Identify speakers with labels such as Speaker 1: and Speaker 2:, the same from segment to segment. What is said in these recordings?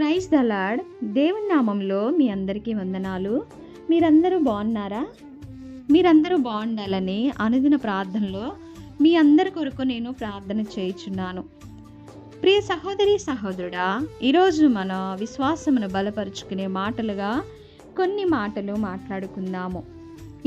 Speaker 1: Praise the lord దేవుని నామంలో మీ అందరికీ వందనాలు. మీరందరూ బాగున్నారా? మీరందరూ బాగుండాలని అనుదిన ప్రార్థనలో మీ అందరి కొరకు నేను ప్రార్థన చేయుచున్నాను. ప్రియ సహోదరి సహోదరుడా ఈరోజు మన విశ్వాసమును బలపరుచుకునే మాటలుగా కొన్ని మాటలు మాట్లాడుకుందాము.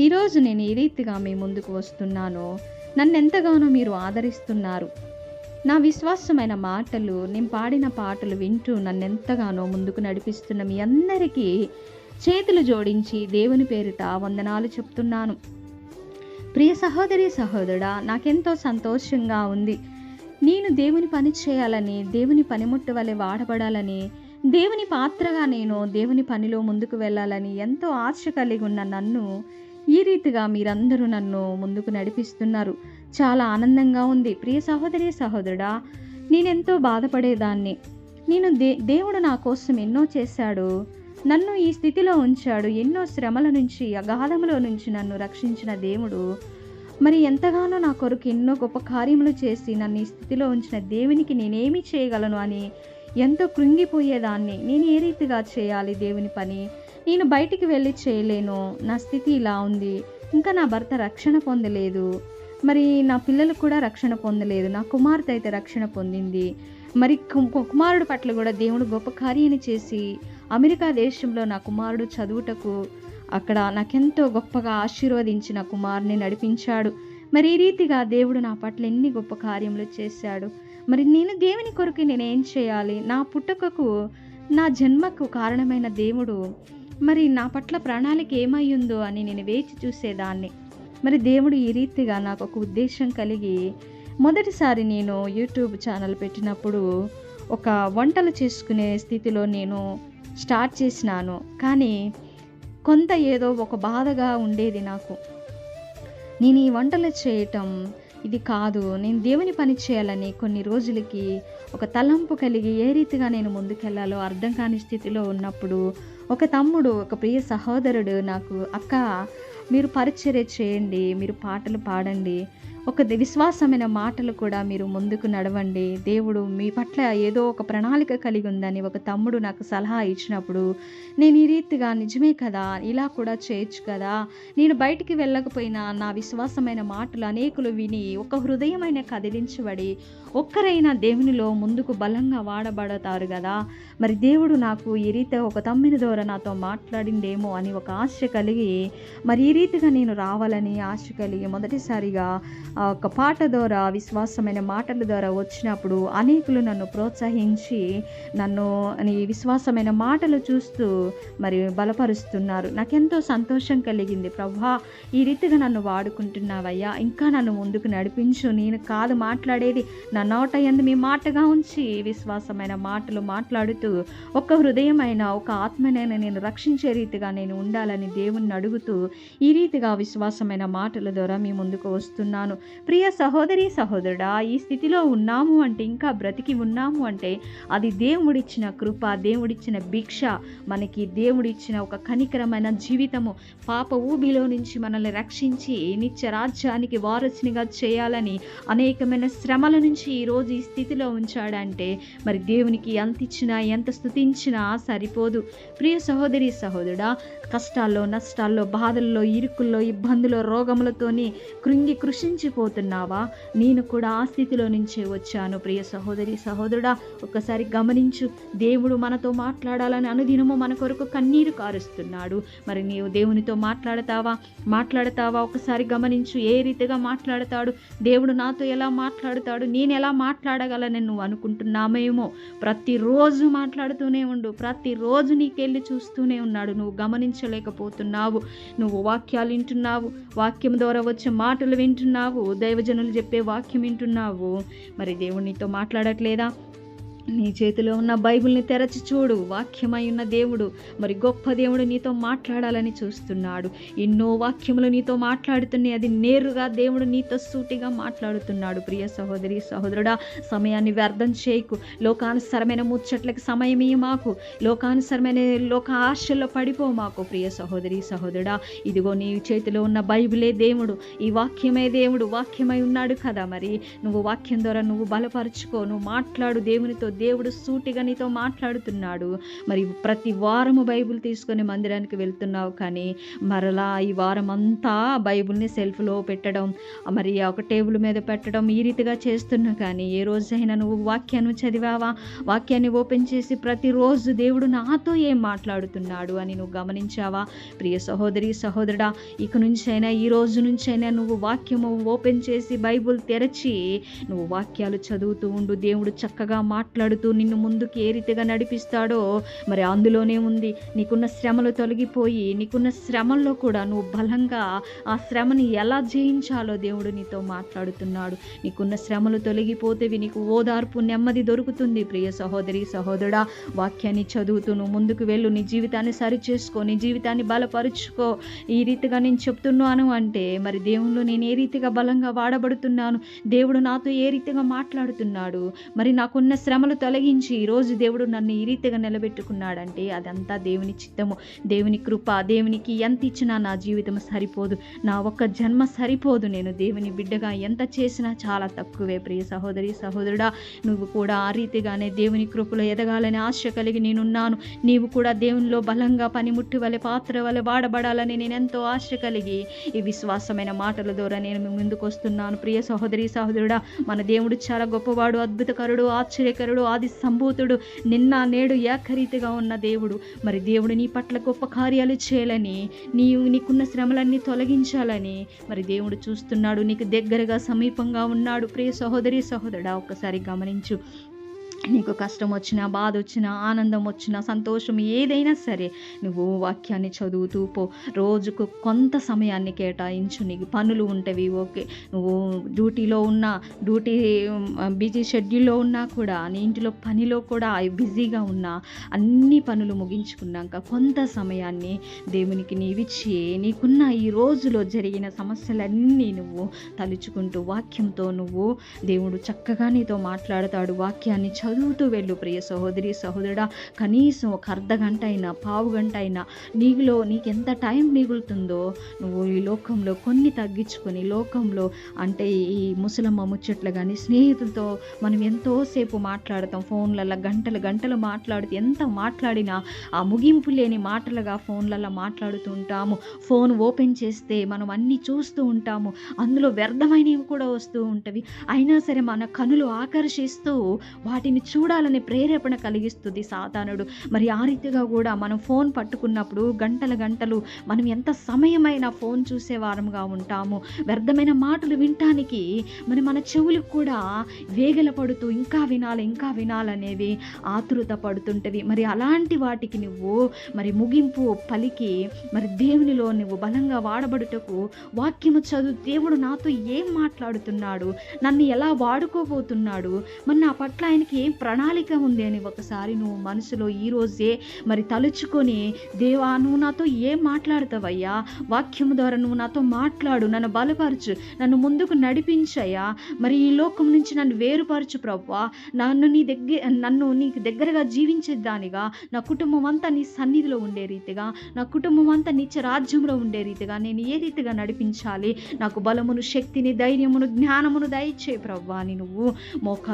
Speaker 1: ఈరోజు నేను ఈ రీతిగా మీ ముందుకు వస్తున్నాను నన్ను ఎంతగానో మీరు ఆదరిస్తున్నారు. నా విశ్వాసమైన మాటలు నేను పాడిన పాటలు వింటూ నన్ను ఎంతగానో ముందుకు నడిపిస్తున్న మీ అందరికీ చేతులు జోడించి దేవుని పేరిట వందనాలు చెప్తున్నాను. ప్రియ సహోదరి సహోదరుడా నాకెంతో సంతోషంగా ఉంది. నేను దేవుని పని చేయాలని దేవుని పనిముట్టు వలె వాడబడాలని దేవుని పాత్రగా నేను దేవుని పనిలో ముందుకు వెళ్ళాలని ఎంతో ఆశ కలిగి ఉన్న నన్ను ఈ రీతిగా మీరందరూ నన్ను ముందుకు నడిపిస్తున్నారు. చాలా ఆనందంగా ఉంది. ప్రియ సహోదరి సహోదరుడా నేనెంతో బాధపడేదాన్ని. నేను దే దేవుడు నా కోసం ఎన్నో చేశాడు. నన్ను ఈ స్థితిలో ఉంచాడు. ఎన్నో శ్రమల నుంచి అగాధములో నుంచి నన్ను రక్షించిన దేవుడు. మరి ఎంతగానో నా కొరకు ఎన్నో గొప్ప కార్యములు చేసి నన్ను ఈ స్థితిలో ఉంచిన దేవునికి నేనేమి చేయగలను అని ఎంతో కృంగిపోయేదాన్ని. నేను ఏ రీతిగా చేయాలి దేవుని పని? నేను బయటికి వెళ్ళి చేయలేను. నా స్థితి ఇలా ఉంది. ఇంకా నా భర్త రక్షణ పొందలేదు. మరి నా పిల్లలు కూడా రక్షణ పొందలేదు. నా కుమార్తె అయితే రక్షణ పొందింది. మరి కుమారుడు పట్ల కూడా దేవుడు గొప్ప కార్యాన్ని చేసి అమెరికా దేశంలో నా కుమారుడు చదువుటకు అక్కడ నాకెంతో గొప్పగా ఆశీర్వదించిన కుమారుని నడిపించాడు. మరి ఈ రీతిగా దేవుడు నా పట్ల ఎన్ని గొప్ప కార్యములు చేశాడు. మరి నేను దేవుని కొరకు నేను ఏం చేయాలి? నా పుట్టుకకు నా జన్మకు కారణమైన దేవుడు మరి నా పట్ల ప్రణాళిక ఏమయ్యిందో అని నేను వేచి చూసేదాన్ని. మరి దేవుడు ఈ రీతిగా నాకు ఒక ఉద్దేశం కలిగి మొదటిసారి నేను యూట్యూబ్ ఛానల్ పెట్టినప్పుడు ఒక వంటలు చేసుకునే స్థితిలో నేను స్టార్ట్ చేసినాను. కానీ కొంత ఏదో ఒక బాధగా ఉండేది నాకు. నేను ఈ వంటలు చేయటం ఇది కాదు. నేను దేవుని పని చేయాలని కొన్ని రోజులకి ఒక తలంపు కలిగి ఏ రీతిగా నేను ముందుకెళ్ళాలో అర్థం కాని స్థితిలో ఉన్నప్పుడు ఒక తమ్ముడు ఒక ప్రియ సహోదరుడు నాకు అక్క మీరు పరిచర్య చేయండి మీరు పాటలు పాడండి. ఒక విశ్వాసమైన మాటలు కూడా మీరు ముందుకు నడవండి. దేవుడు మీ పట్ల ఏదో ఒక ప్రణాళిక కలిగి ఉందని ఒక తమ్ముడు నాకు సలహా ఇచ్చినప్పుడు నేను ఈ రీతిగా నిజమే కదా? ఇలా కూడా చేయొచ్చు కదా? నేను బయటికి వెళ్ళకపోయినా నా విశ్వాసమైన మాటలు అనేకులు విని ఒక హృదయమైన కదిలించబడి ఒక్కరైనా దేవునిలో ముందుకు బలంగా వాడబడతారు కదా? మరి దేవుడు నాకు ఈ రీతి ఒక తమ్మిని ద్వారా నాతో మాట్లాడిండేమో అని ఒక ఆశ కలిగి మరి ఈ రీతిగా నేను రావాలని ఆశ కలిగి మొదటిసారిగా ఆ ఒక పాట ద్వారా విశ్వాసమైన మాటల ద్వారా వచ్చినప్పుడు అనేకులు నన్ను ప్రోత్సహించి నన్ను నీ విశ్వాసమైన మాటలు చూస్తూ మరి బలపరుస్తున్నారు. నాకెంతో సంతోషం కలిగింది. ప్రభా ఈ రీతిగా నన్ను వాడుకుంటున్నావయ్యా. ఇంకా నన్ను ముందుకు నడిపించు. నేను కాదు మాట్లాడేది నా నోట ఎందు మీ మాటగా ఉంచి విశ్వాసమైన మాటలు మాట్లాడుతూ ఒక హృదయమైన ఒక ఆత్మనైనా నేను రక్షించే రీతిగా నేను ఉండాలని దేవుణ్ణి అడుగుతూ ఈ ఈ రీతిగా విశ్వాసమైన మాటల ద్వారా మీ ముందుకు వస్తున్నాను. ప్రియ సహోదరి సహోదరుడా ఈ స్థితిలో ఉన్నాము అంటే ఇంకా బ్రతికి ఉన్నాము అంటే అది దేవుడిచ్చిన కృప దేవుడిచ్చిన భిక్ష మనకి దేవుడిచ్చిన ఒక కనికరమైన జీవితము. పాప ఊబిలో నుంచి మనల్ని రక్షించి నిత్య రాజ్యానికి వారసునిగా చేయాలని అనేకమైన శ్రమల నుంచి ఈరోజు ఈ స్థితిలో ఉంచాడంటే మరి దేవునికి ఎంత ఇచ్చినా ఎంత స్థుతించినా సరిపోదు. ప్రియ సహోదరి సహోదరుడా కష్టాల్లో నష్టాల్లో బాధల్లో ఇరుకుల్లో ఇబ్బందుల్లో రోగములతోని కృంగి కృషించిపోతున్నావా? నేను కూడా ఆ స్థితిలో నుంచే వచ్చాను. ప్రియ సహోదరి సహోదరుడా ఒక్కసారి గమనించు. దేవుడు మనతో మాట్లాడాలని అనుదినము మన కొరకు కన్నీరు కారుస్తున్నాడు. మరి నీవు దేవునితో మాట్లాడతావా? మాట్లాడతావా? ఒకసారి గమనించు. ఏ రీతిగా మాట్లాడతాడు? దేవుడు నాతో ఎలా మాట్లాడతాడు? నేను ఎలా మాట్లాడగలని నువ్వు అనుకుంటున్నామేమో ప్రతిరోజు మాట్లాడుతూనే ఉండు. ప్రతిరోజు నీకెళ్ళి చూస్తూనే ఉన్నాడు. నువ్వు గమనించలేకపోతున్నావు. నువ్వు వాక్యాలు వింటున్నావు. వాక్యం ద్వారా వచ్చే మాటలు వింటున్నావు. దైవజనులు చెప్పే వాక్యం వింటున్నావు. మరి దేవుడు నీతో మాట్లాడట్లేదా? నీ చేతిలో ఉన్న బైబిల్ని తెరచి చూడు వాక్యమై ఉన్న దేవుడు మరి గొప్ప దేవుడు నీతో మాట్లాడాలని చూస్తున్నాడు. ఎన్నో వాక్యములు నీతో మాట్లాడుతున్నాయి అది నేరుగా దేవుడు నీతో సూటిగా మాట్లాడుతున్నాడు. ప్రియ సహోదరి సహోదరుడా సమయాన్ని వ్యర్థం చేయకు. లోకానుసరమైన ముచ్చట్లకి సమయమే మాకు. లోకానుసరమైన లోక ఆశల్లో పడిపో మాకు ప్రియ సహోదరి సహోదరుడా. ఇదిగో నీ చేతిలో ఉన్న బైబిలే దేవుడు ఈ వాక్యమే దేవుడు వాక్యమై ఉన్నాడు కదా మరి. నువ్వు వాక్యం ద్వారా నువ్వు బలపరుచుకో నువ్వు మాట్లాడు దేవునితో దేవుడు సూటిగా నీతో మాట్లాడుతున్నాడు. మరి ప్రతి వారము బైబిల్ తీసుకొని మందిరానికి వెళ్తున్నావు కానీ మరలా ఈ వారం అంతా బైబిల్ని సెల్ఫ్లో పెట్టడం మరి ఒక టేబుల్ మీద పెట్టడం ఈ రీతిగా చేస్తున్నా కానీ ఏ రోజైనా నువ్వు వాక్యాన్ని చదివావా? వాక్యాన్ని ఓపెన్ చేసి ప్రతిరోజు దేవుడు నాతో ఏం మాట్లాడుతున్నాడు అని నువ్వు గమనించావా? ప్రియ సహోదరి సహోదరుడా ఇక నుంచైనా ఈ రోజు నుంచైనా నువ్వు వాక్యము ఓపెన్ చేసి బైబుల్ తెరచి నువ్వు వాక్యాలు చదువుతూ ఉండు. దేవుడు చక్కగా మాట్లాడు మాట్లాడుతూ నిన్ను ముందుకు ఏ రీతిగా నడిపిస్తాడో మరి అందులోనే ఉంది. నీకున్న శ్రమలు తొలగిపోయి నీకున్న శ్రమల్లో కూడా నువ్వు బలంగా ఆ శ్రమని ఎలా జయించాలో దేవుడు నీతో మాట్లాడుతున్నాడు. నీకున్న శ్రమలు తొలగిపోతేవి నీకు ఓదార్పు నెమ్మది దొరుకుతుంది. ప్రియ సహోదరి సహోదరుడా వాక్యాన్ని చదువుతూ నువ్వు ముందుకు వెళ్ళు. నీ జీవితాన్ని సరిచేసుకో నీ జీవితాన్ని బలపరుచుకో. ఈ రీతిగా నేను చెప్తున్నాను అంటే మరి దేవుళ్ళు నేను ఏ రీతిగా బలంగా వాడబడుతున్నాను? దేవుడు నాతో ఏ రీతిగా మాట్లాడుతున్నాడు? మరి నాకున్న శ్రమలు తొలగించి ఈరోజు దేవుడు నన్ను ఈ రీతిగా నిలబెట్టుకున్నాడంటే అదంతా దేవుని చిత్తము దేవుని కృప దేవునికి ఎంత ఇచ్చినా నా జీవితం సరిపోదు. నా ఒక్క జన్మ సరిపోదు. నేను దేవుని బిడ్డగా ఎంత చేసినా చాలా తక్కువే. ప్రియ సహోదరి సహోదరుడా నువ్వు కూడా ఆ రీతిగానే దేవుని కృపలో ఎదగాలని ఆశ కలిగి నేనున్నాను. నీవు కూడా దేవునిలో బలంగా పనిముట్టి వలె పాత్ర వలె వాడబడాలని నేను ఎంతో ఆశ కలిగి ఈ విశ్వాసమైన మాటల ద్వారా నేను ముందుకు వస్తున్నాను ప్రియ సహోదరి సహోదరుడా మన దేవుడు చాలా గొప్పవాడు అద్భుతకరుడు ఆశ్చర్యకరుడు ఆది సంభూతుడు నిన్న నేడు ఏకరీతిగా ఉన్న దేవుడు. మరి దేవుడు నీ పట్ల గొప్ప కార్యాలు చేయాలని నీవు నీకున్న శ్రమలన్నీ తొలగించాలని మరి దేవుడు చూస్తున్నాడు నీకు దగ్గరగా సమీపంగా ఉన్నాడు. ప్రియ సహోదరి సహోదరుడా ఒక్కసారి గమనించు. నీకు కష్టం వచ్చినా బాధ వచ్చినా ఆనందం వచ్చినా సంతోషం ఏదైనా సరే నువ్వు వాక్యాన్ని చదువుతూ పో. రోజుకు కొంత సమయాన్ని కేటాయించు. నీకు పనులు ఉంటవి ఓకే. నువ్వు డ్యూటీలో ఉన్నా డ్యూటీ బిజీ షెడ్యూల్లో ఉన్నా కూడా నీ ఇంటిలో పనిలో కూడా బిజీగా ఉన్నా అన్ని పనులు ముగించుకున్నాక కొంత సమయాన్ని దేవునికి నీవిచ్చి నీకున్న ఈ రోజులో జరిగిన సమస్యలన్నీ నువ్వు తలుచుకుంటూ వాక్యంతో నువ్వు దేవుడు చక్కగా నీతో మాట్లాడతాడు వాక్యాన్ని చదువుతూ వెళ్ళు ప్రియ సహోదరి సహోదరుడా. కనీసం ఒక అర్ధ గంట అయినా పావు గంట అయినా నీలో నీకు ఎంత టైం మిగులుతుందో నువ్వు ఈ లోకంలో కొన్ని తగ్గించుకొని లోకంలో అంటే ఈ ముసలమ్మ ముచ్చట్లు కానీ స్నేహితులతో మనం ఎంతోసేపు మాట్లాడతాం. ఫోన్లలో గంటలు గంటలు మాట్లాడుతూ ఎంత మాట్లాడినా ఆ ముగింపు లేని మాటలుగా ఫోన్లలో మాట్లాడుతూ ఉంటాము. ఫోన్ ఓపెన్ చేస్తే మనం అన్నీ చూస్తూ ఉంటాము. అందులో వ్యర్థమైనవి కూడా వస్తూ ఉంటవి. అయినా సరే మన కనులు ఆకర్షిస్తూ వాటిని చూడాలనే ప్రేరేపణ కలిగిస్తుంది సాతానుడు. మరి ఆ రీతిగా కూడా మనం ఫోన్ పట్టుకున్నప్పుడు గంటల గంటలు మనం ఎంత సమయమైన ఫోన్ చూసేవారంగా ఉంటాము. వ్యర్థమైన మాటలు వినటానికి మరి మన చెవులకు కూడా వేగల పడుతూ ఇంకా వినాలి ఇంకా వినాలనేవి ఆతురత పడుతుంటవి మరి అలాంటి వాటికి నువ్వు మరి ముగింపు పలికి మరి దేవునిలో నువ్వు బలంగా వాడబడుటకు వాక్యము చదువు దేవుడు నాతో ఏం మాట్లాడుతున్నాడు? నన్ను ఎలా వాడుకోబోతున్నాడు? మరి నా పట్ల ఆయనకి ఏం ప్రణాళిక ఉంది అని ఒకసారి నువ్వు మనసులో ఈరోజే మరి తలుచుకొని దేవా నువ్వు నాతో ఏం మాట్లాడతావయ్యా? వాక్యం ద్వారా నువ్వు నాతో మాట్లాడు నన్ను బలపరచు నన్ను ముందుకు నడిపించయ్యా. మరి ఈ లోకం నుంచి నన్ను వేరుపరచు ప్రవ్వా. నన్ను నీ దగ్గర నన్ను నీకు దగ్గరగా జీవించేదానిగా నా కుటుంబం అంతా నీ సన్నిధిలో ఉండే రీతిగా నా కుటుంబం అంతా నిత్య రాజ్యంలో ఉండే రీతిగా నేను ఏ రీతిగా నడిపించాలి? నాకు బలమును శక్తిని ధైర్యమును జ్ఞానమును దయచే ప్రవ్వా అని నువ్వు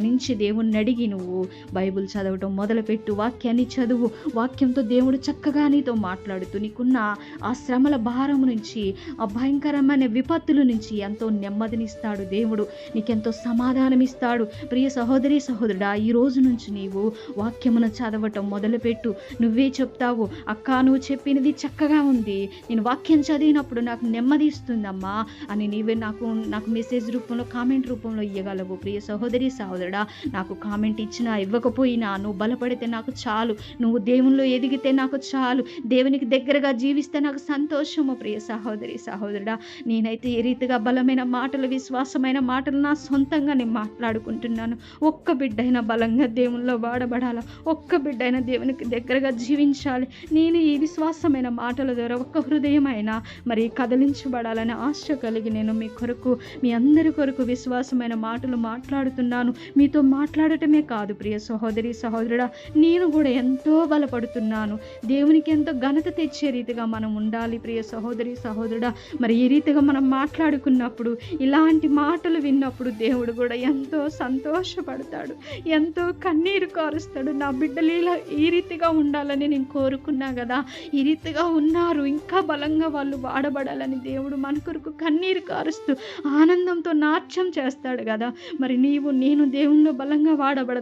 Speaker 1: నుంచి దేవుణ్ణి అడిగి నువ్వు బైబిల్ చదవటం మొదలుపెట్టు వాక్యాన్ని చదువు వాక్యంతో దేవుడు చక్కగా నీతో మాట్లాడుతూ నీకున్న ఆ శ్రమల భారం నుంచి ఆ భయంకరమైన విపత్తుల నుంచి ఎంతో నెమ్మదినిస్తాడు దేవుడు. నీకెంతో సమాధానం ఇస్తాడు ప్రియ సహోదరి సహోదరుడా ఈ రోజు నుంచి నీవు వాక్యమును చదవటం మొదలుపెట్టు. నువ్వే చెప్తావు అక్క నువ్వు చెప్పినది చక్కగా ఉంది. నేను వాక్యం చదివినప్పుడు నాకు నెమ్మది ఇస్తుందమ్మా అని నీవే నాకు నాకు మెసేజ్ రూపంలో కామెంట్ రూపంలో ఇవ్వగలవు ప్రియ సహోదరి సహోదరుడా నాకు కామెంట్ ఇచ్చి ఇచ్చినా ఇవ్వకపోయినా నువ్వు బలపడితే నాకు చాలు. నువ్వు దేవునిలో ఎదిగితే నాకు చాలు. దేవునికి దగ్గరగా జీవిస్తే నాకు సంతోషము. ప్రియ సహోదరి సహోదరుడా నేనైతే ఏ రీతిగా బలమైన మాటలు విశ్వాసమైన మాటలు నా సొంతంగా నేను మాట్లాడుకుంటున్నాను. ఒక్క బిడ్డైనా బలంగా దేవునిలో వాడబడాల? ఒక్క బిడ్డైనా దేవునికి దగ్గరగా జీవించాలి? నేను ఈ విశ్వాసమైన మాటల ద్వారా ఒక్క హృదయమైనా మరి కదిలించబడాలని ఆశ కలిగి నేను మీ కొరకు మీ అందరి కొరకు విశ్వాసమైన మాటలు మాట్లాడుతున్నాను. మీతో మాట్లాడటమే కాదు కాదు ప్రియ సహోదరి సహోదరుడా. నేను కూడా ఎంతో బలపడుతున్నాను. దేవునికి ఎంతో ఘనత తెచ్చే రీతిగా మనం ఉండాలి ప్రియ సహోదరి సహోదరుడా. మరి ఈ రీతిగా మనం మాట్లాడుకున్నప్పుడు ఇలాంటి మాటలు విన్నప్పుడు దేవుడు కూడా ఎంతో సంతోషపడతాడు. ఎంతో కన్నీరు కారుస్తాడు. నా బిడ్డలు ఇలా ఈ రీతిగా ఉండాలని నేను కోరుకున్నా కదా. ఈ రీతిగా ఉన్నారు. ఇంకా బలంగా వాళ్ళు వాడబడాలని దేవుడు మన కొరకు కన్నీరు కారుస్తూ ఆనందంతో నాట్యం చేస్తాడు కదా. మరి నీవు నేను దేవుణ్ణి బలంగా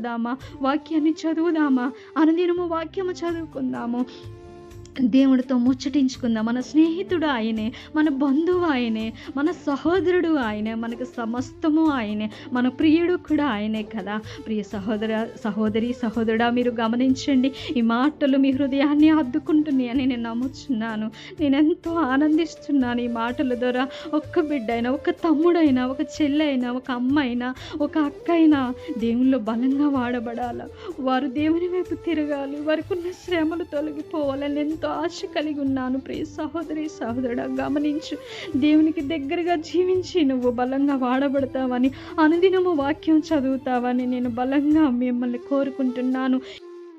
Speaker 1: చదువుదామా? వాక్యాన్ని చదువుదామా? అనుదినము వాక్యము చదువుకుందాము. దేవుడితో ముచ్చటించుకుందాం. మన స్నేహితుడు ఆయనే మన బంధువు ఆయనే మన సహోదరుడు ఆయనే మనకు సమస్తము ఆయనే మన ప్రియుడు కూడా ఆయనే కదా. ప్రియ సహోదర సహోదరి సహోదరుడా మీరు గమనించండి ఈ మాటలు మీ హృదయాన్ని అద్దుకుంటున్నాయని నేను నమ్ముచున్నాను. నేను ఎంతో ఆనందిస్తున్నాను ఈ మాటల ద్వారా. ఒక్క బిడ్డ అయినా ఒక తమ్ముడైనా ఒక చెల్లె అయినా ఒక అమ్మ అయినా ఒక అక్క అయినా దేవుళ్ళు బలంగా వాడబడాల. వారు దేవుని వైపు తిరగాలి. వారికి ఉన్న శ్రమలు తొలగిపోవాలని ఎంత ఆశ కలిగి ఉన్నాను. ప్రియ సహోదరి సహోదరుడా గమనించు. దేవునికి దగ్గరగా జీవించి నువ్వు బలంగా వాడబడతావని అనుదినము వాక్యం చదువుతావని నేను బలంగా మిమ్మల్ని కోరుకుంటున్నాను.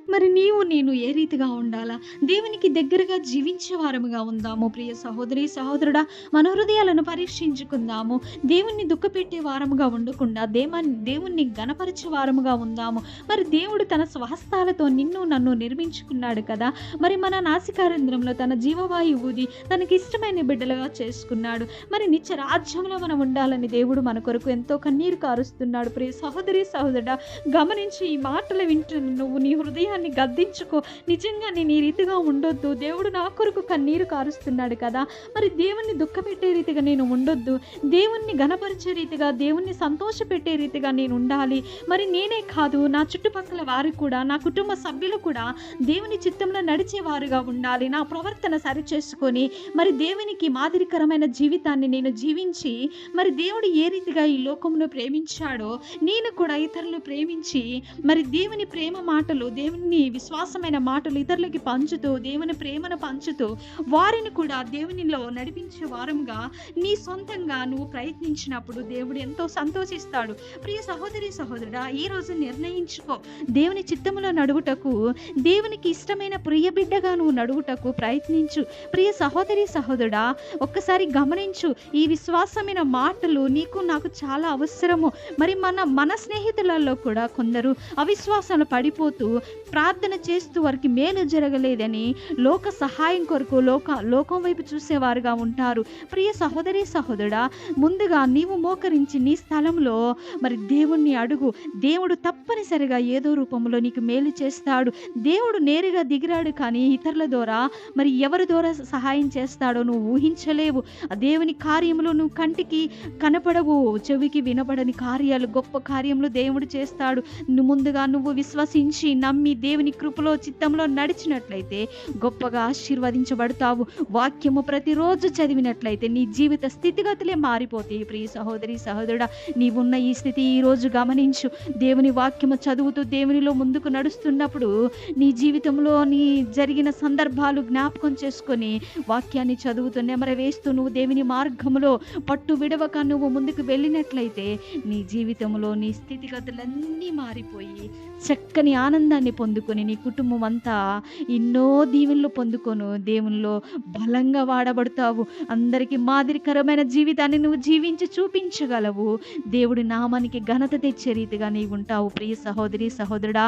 Speaker 1: మరి నీవు నేను ఏ రీతిగా ఉండాలా? దేవునికి దగ్గరగా జీవించే వారముగా ఉందాము. ప్రియ సహోదరి సహోదరుడా మన హృదయాలను పరీక్షించుకుందాము. దేవుణ్ణి దుఃఖపెట్టే వారముగా ఉండకుండా దేమ దేవుణ్ణి గణపరిచే వారముగా ఉందాము. మరి దేవుడు తన స్వహస్తాలతో నిన్ను నన్ను నిర్మించుకున్నాడు కదా. మరి మన నాసికారంధ్రంలో తన జీవవాయు ఊది తనకి ఇష్టమైన బిడ్డలుగా చేసుకున్నాడు. మరి నిత్య రాజ్యంలో మనం ఉండాలని దేవుడు మన కొరకు ఎంతో కన్నీరు కారుస్తున్నాడు. ప్రియ సహోదరి సహోదరుడా గమనించి ఈ మాటలు వింటున్న నువ్వు నీ హృదయాన్ని గద్దించుకో. నిజంగా నేను ఈ రీతిగా ఉండొద్దు. దేవుడు నా కొరకు కన్నీరు కారుస్తున్నాడు కదా. మరి దేవుణ్ణి దుఃఖపెట్టే రీతిగా నేను ఉండొద్దు. దేవుణ్ణి గణపరిచే రీతిగా దేవుణ్ణి సంతోషపెట్టే రీతిగా నేను ఉండాలి. మరి నేనే కాదు నా చుట్టుపక్కల వారు కూడా నా కుటుంబ సభ్యులు కూడా దేవుని చిత్తంలో నడిచేవారుగా ఉండాలి. నా ప్రవర్తన సరిచేసుకొని మరి దేవునికి మాదిరికరమైన జీవితాన్ని నేను జీవించి మరి దేవుడు ఏ రీతిగా ఈ లోకంలో ప్రేమించాడో నేను కూడా ఇతరులు ప్రేమించి మరి దేవుని ప్రేమ మాటలు దేవుని విశ్వాసమైన మాటలు ఇతరులకి పంచుతూ దేవుని ప్రేమను పంచుతూ వారిని కూడా దేవునిలో నడిపించే వారముగా నీ సొంతంగా నువ్వు ప్రయత్నించినప్పుడు దేవుడు ఎంతో సంతోషిస్తాడు. ప్రియ సహోదరి సహోదరుడా ఈ రోజు నిర్ణయించుకో. దేవుని చిత్తములో నడువుటకు దేవునికి ఇష్టమైన ప్రియ బిడ్డగా నువ్వు నడువుటకు ప్రయత్నించు. ప్రియ సహోదరి సహోదరుడా ఒక్కసారి గమనించు. ఈ విశ్వాసమైన మాటలు నీకు నాకు చాలా అవసరము. మరి మన మన స్నేహితులలో కూడా కొందరు అవిశ్వాసాలు పడిపోతూ ప్రార్థన చేస్తూ వారికి మేలు జరగలేదని లోక సహాయం కొరకు లోక లోకం వైపు చూసేవారుగా ఉంటారు. ప్రియ సహోదరి సహోదరుడా ముందుగా నీవు మోకరించి నీ స్థలంలో మరి దేవుణ్ణి అడుగు. దేవుడు తప్పనిసరిగా ఏదో రూపంలో నీకు మేలు చేస్తాడు. దేవుడు నేరుగా దిగిరాడు కానీ ఇతరుల ద్వారా మరి ఎవరి ద్వారా సహాయం చేస్తాడో నువ్వు ఊహించలేవు. ఆ దేవుని కార్యములు నువ్వు కంటికి కనపడవు చెవికి వినపడని కార్యాలు గొప్ప కార్యములు దేవుడు చేస్తాడు. నువ్వు ముందుగా నువ్వు విశ్వసించి నమ్మి దేవుని కృపలో చిత్తంలో నడిచినట్లయితే గొప్పగా ఆశీర్వదించబడతావు. వాక్యము ప్రతిరోజు చదివినట్లయితే నీ జీవిత స్థితిగతులే మారిపోతాయి. ప్రియ సహోదరి సహోదరుడా నీవున్న ఈ స్థితి ఈరోజు గమనించు. దేవుని వాక్యము చదువుతూ దేవునిలో ముందుకు నడుస్తున్నప్పుడు నీ జీవితంలో నీ జరిగిన సందర్భాలు జ్ఞాపకం చేసుకొని వాక్యాన్ని చదువుతూ నెమరవేస్తూ నువ్వు దేవుని మార్గంలో పట్టు విడవక నువ్వు ముందుకు వెళ్ళినట్లయితే నీ జీవితంలో నీ స్థితిగతులన్నీ మారిపోయి చక్కని ఆనందాన్ని పొందుకొని నీ కుటుంబం అంతా ఎన్నో దీవెనలు పొందుకొను. దేవునిలో బలంగా వాడబడతావు. అందరికీ మాదిరికరమైన జీవితాన్ని నువ్వు జీవించి చూపించగలవు. దేవుడి నామానికి ఘనత తెచ్చే రీతిగా నీవు ఉంటావు. ప్రియ సహోదరి సహోదరుడా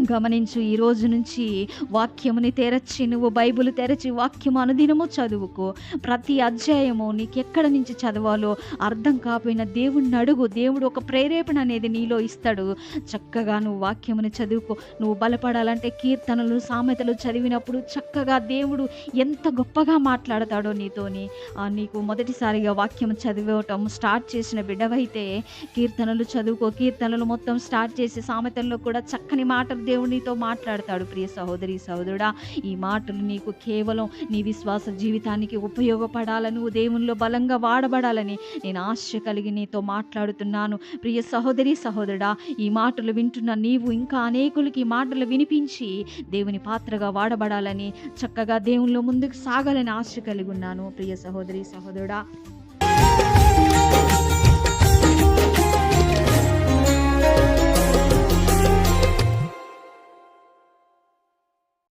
Speaker 1: గమనించు ఈ రోజు నుంచి వాక్యముని తెరచి నువ్వు బైబిల్ తెరచి వాక్యము అనుదినము చదువుకో. ప్రతి అధ్యాయము నీకు ఎక్కడ నుంచి చదవాలో అర్థం కాపోయిన దేవుణ్ణి అడుగు. దేవుడు ఒక ప్రేరేపణ అనేది నీలో ఇస్తాడు. చక్కగా నువ్వు వాక్యముని చదువుకో. నువ్వు బలపడాలంటే కీర్తనలు సామెతలు చదివినప్పుడు చక్కగా దేవుడు ఎంత గొప్పగా మాట్లాడతాడో నీతోని. నీకు మొదటిసారిగా వాక్యం చదివటం స్టార్ట్ చేసిన బిడ్డవైతే కీర్తనలు చదువుకో. కీర్తనలు మొత్తం స్టార్ట్ చేసి సామెతల్లో కూడా చక్కని మాటలు దేవునితో మాట్లాడతాడు. ప్రియ సహోదరి సహోదరుడా ఈ మాటలు నీకు కేవలం నీ విశ్వాస జీవితానికి ఉపయోగపడాలను నువ్వు దేవునిలో బలంగా వాడబడాలని నేను ఆశ కలిగి నీతో మాట్లాడుతున్నాను. ప్రియ సహోదరి సహోదరుడా ఈ మాటలు వింటున్న నీవు ఇంకా అనేకులకి ఈ మాటలు వినిపించి దేవుని పాత్రగా వాడబడాలని చక్కగా దేవునిలో ముందుకు సాగాలని ఆశ కలిగి ఉన్నాను. ప్రియ సహోదరి సహోదరుడా